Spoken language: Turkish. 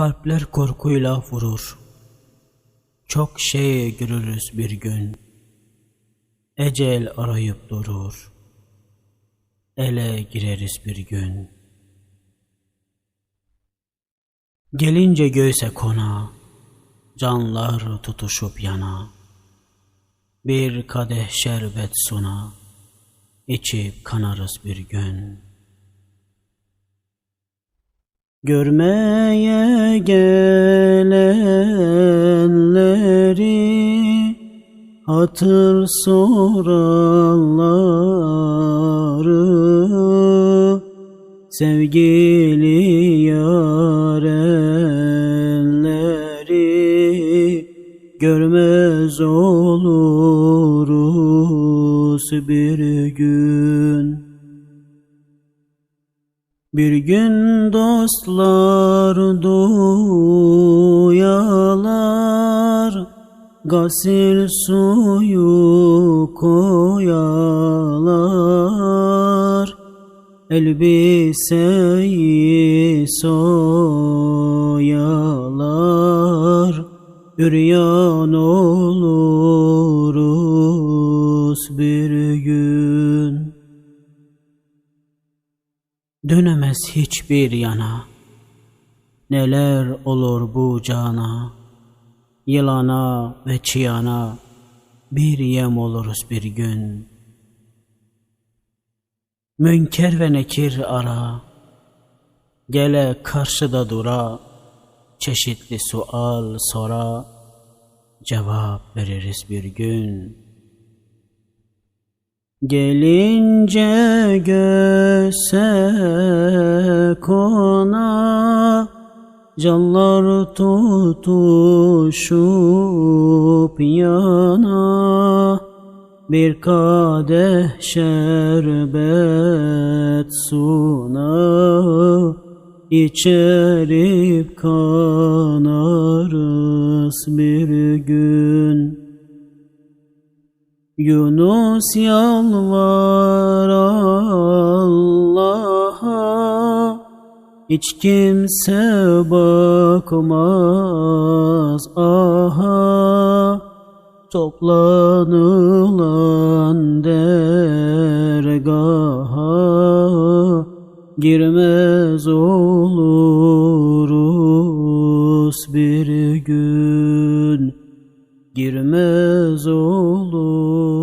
Kalpler korkuyla vurur. Çok şey görürüz bir gün. Ecel arayıp durur. Ele gireriz bir gün. Gelince göğse kona, canlar tutuşup yana. Bir kadeh şerbet suna, içip kanarız bir gün. Görmeye gelenleri hatır soranları sevgili yarenleri görmez oluruz bir gün. Bir gün dostlar duyalar Gasil suyu koyalar. Elbiseyi soyalar Üryan oluruz bir gün Dönemez hiçbir yana. Neler olur bu cana. Yılana ve çiyana bir yem oluruz bir gün. Münker ve nekir ara. Gele karşıda dura. Çeşitli sual sora. Cevap veririz bir gün. Gelince göğse kona Canlar tutuşup yana. Bir kadeh şerbet suna İçerip kanarız bir gün Yunus yalvar Allah'a Hiç kimse bakmaz aha. Toplanılan dergaha Girmez oluruz bir gün girmez olur.